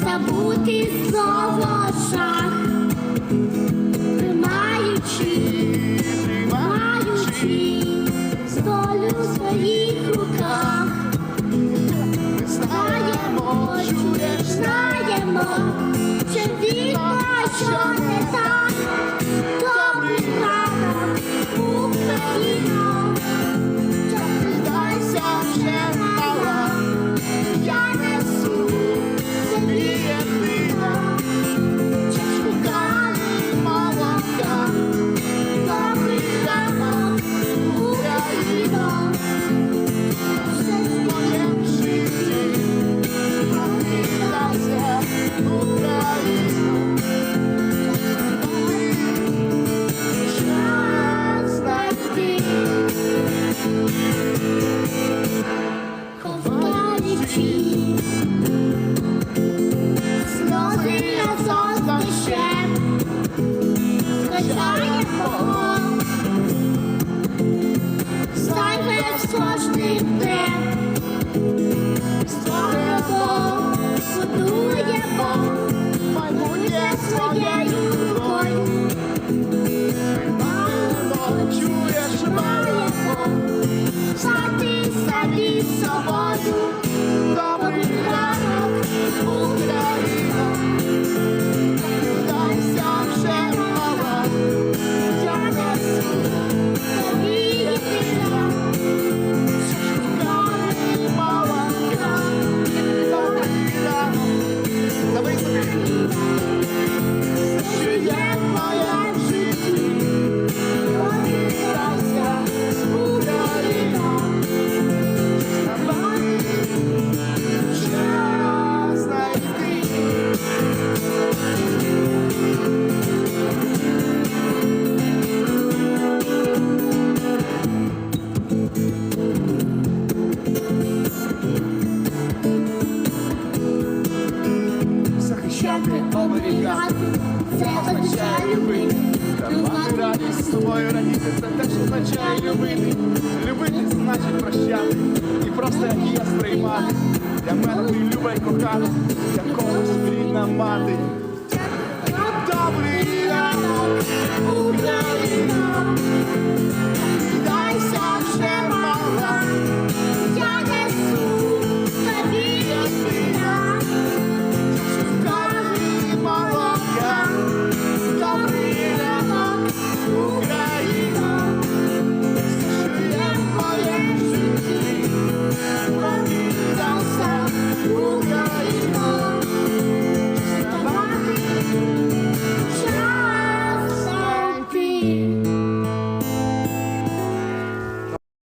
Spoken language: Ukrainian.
Забути слово жах, тримаючи, тримаючи в своїх руках. Знаємо, знаємо, що вірно, що не так. Чуєш, маємо Стати собі собою захищати, оберігати, це означає любити. Давати радість з тобою радіти, це теж означає любити. Любити значить прощати. І просто як я сприймати. Для мене ти люба й кохана, для когось рідна мати.